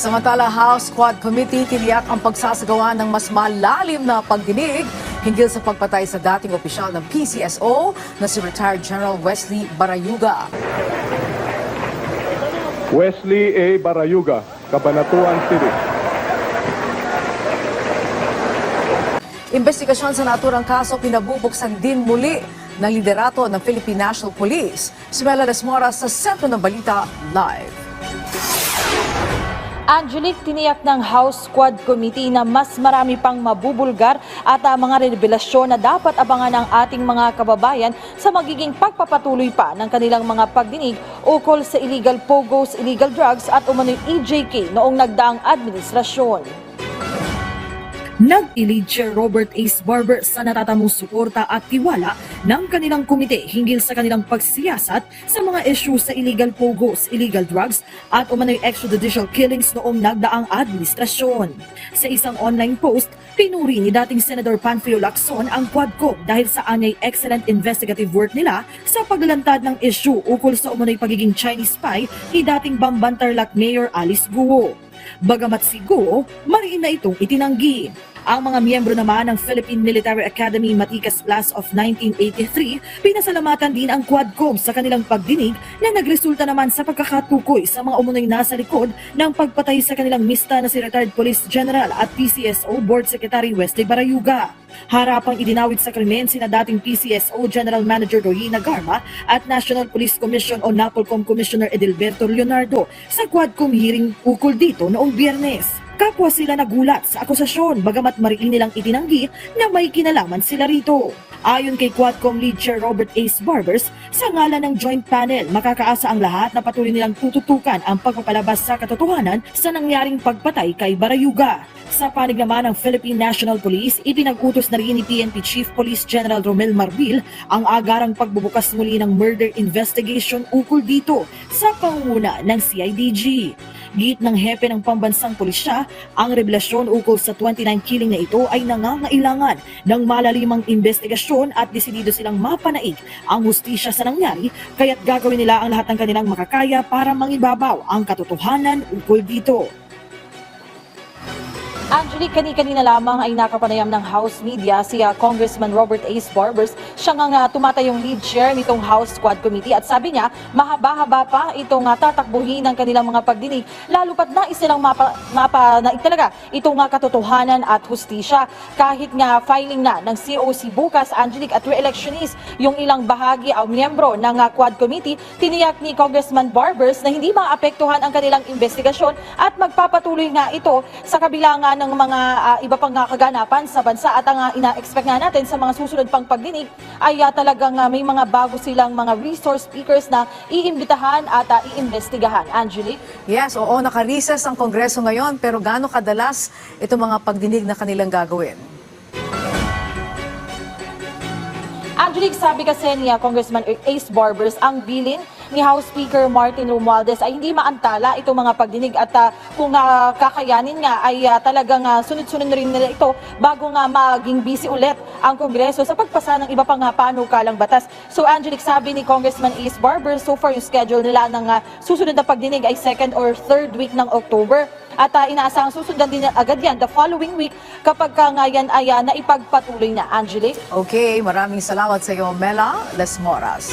Samantala, House Squad Committee tiniyak ang pagsasagawa ng mas malalim na pagdinig hinggil sa pagpatay sa dating opisyal ng PCSO na si retired General Wesley Barayuga. Wesley A. Barayuga, Cabanatuan City. Investigasyon sa naturang kaso pinabubuksan din muli ng liderato ng Philippine National Police. Si Mela Desmora sa Sentro ng Balita Live. Angelic, tiniyak ng House Squad Committee na mas marami pang mabubulgar at ah, mga revelasyon na dapat abangan ng ating mga kababayan sa magiging pagpapatuloy pa ng kanilang mga pagdinig ukol sa illegal pogos, illegal drugs at umano'y EJK noong nagdaang administrasyon. Nag-ilid Chair Robert Ace Barber sa natatamong suporta at tiwala ng kanilang komite hinggil sa kanilang pagsiyasat sa mga issue sa illegal pogos, illegal drugs at umano'y extrajudicial killings noong nagdaang administrasyon. Sa isang online post, pinuri ni dating Senator Panfilo Lacson ang Quadcom dahil sa anyay excellent investigative work nila sa paglalantad ng issue ukol sa umano'y pagiging Chinese spy ni dating Bambantarlac Mayor Alice Guo. Bagamat si Guo, mariin na itong itinanggi. Ang mga miyembro naman ng Philippine Military Academy Matikas Class of 1983, pinasalamatan din ang Quadcom sa kanilang pagdinig na nagresulta naman sa pagkakatukoy sa mga umunoy nasa likod ng pagpatay sa kanilang mista na si retired Police General at PCSO Board Secretary Wesley Barayuga. Harapang idinawit sa krimen sina dating PCSO General Manager Rohina Garma at National Police Commission o NAPOLCOM Commissioner Edilberto Leonardo sa Quadcom hearing ukol dito noong biyernes. Kapwa sila nagulat sa akusasyon bagamat mariin nilang itinanggi na may kinalaman sila rito. Ayon kay Quadcom Lead Chair Robert Ace Barbers, sa ngalan ng joint panel, makakaasa ang lahat na patuloy nilang tututukan ang pagpapalabas sa katotohanan sa nangyaring pagpatay kay Barayuga. Sa panig naman ng Philippine National Police, ipinag-utos na rin ni PNP Chief Police General Romel Marbil ang agarang pagbubukas muli ng murder investigation ukol dito sa pangunguna ng CIDG. Git ng hepe ng pambansang pulisya, ang revelasyon ukol sa 29 killing na ito ay nangangailangan ng malalimang investigasyon at desidido silang mapanaig ang hustisya sa nangyari kaya't gagawin nila ang lahat ng kanilang makakaya para mangibabaw ang katotohanan ukol dito. Angelique, kani-kanina lamang ay nakapanayam ng House Media si ah, Congressman Robert Ace Barbers. Siya nga nga tumatayong lead chair nitong House Squad Committee at sabi niya, mahaba-haba pa itong uh, tatakbuhin ng kanilang mga pagdinig, lalo pat nais nilang mapa, mapa, na, talaga itong nga katotohanan at hustisya. Kahit nga filing na ng COC bukas, Angelique, at re-electionist yung ilang bahagi o miyembro ng ah, Quad Committee, tiniyak ni Congressman Barbers na hindi maapektuhan ang kanilang investigasyon at magpapatuloy nga ito sa kabila nga ng mga ah, iba pang nga kaganapan sa bansa at ang ah, ina-expect nga natin sa mga susunod pang pagdinig ay ah, talagang ah, may mga bago silang mga resource speakers na iimbitahan at ah, iimbestigahan. Angelique? Yes, oo, naka-recess ang Kongreso ngayon pero gaano kadalas itong mga pagdinig na kanilang gagawin? Angelique, sabi kasi ni ah, Congressman Ace Barbers, ang bilin ni House Speaker Martin Romualdez ay hindi maantala itong mga pagdinig at ah, kung ah, kakayanin nga ay ah, talagang ah, sunod-sunod rin nila ito bago nga maging busy ulit ang Kongreso sa pagpasa ng iba pang ah, panukalang batas. So Angelique, sabi ni Congressman Ace Barbers, so far yung schedule nila ng ah, susunod na pagdinig ay second or third week ng October. At uh, inaasahang susundan din agad yan the following week kapag ka nga yan ay ah, naipagpatuloy na. Angelique? Okay, maraming salamat sa iyo, Mela Lesmoras.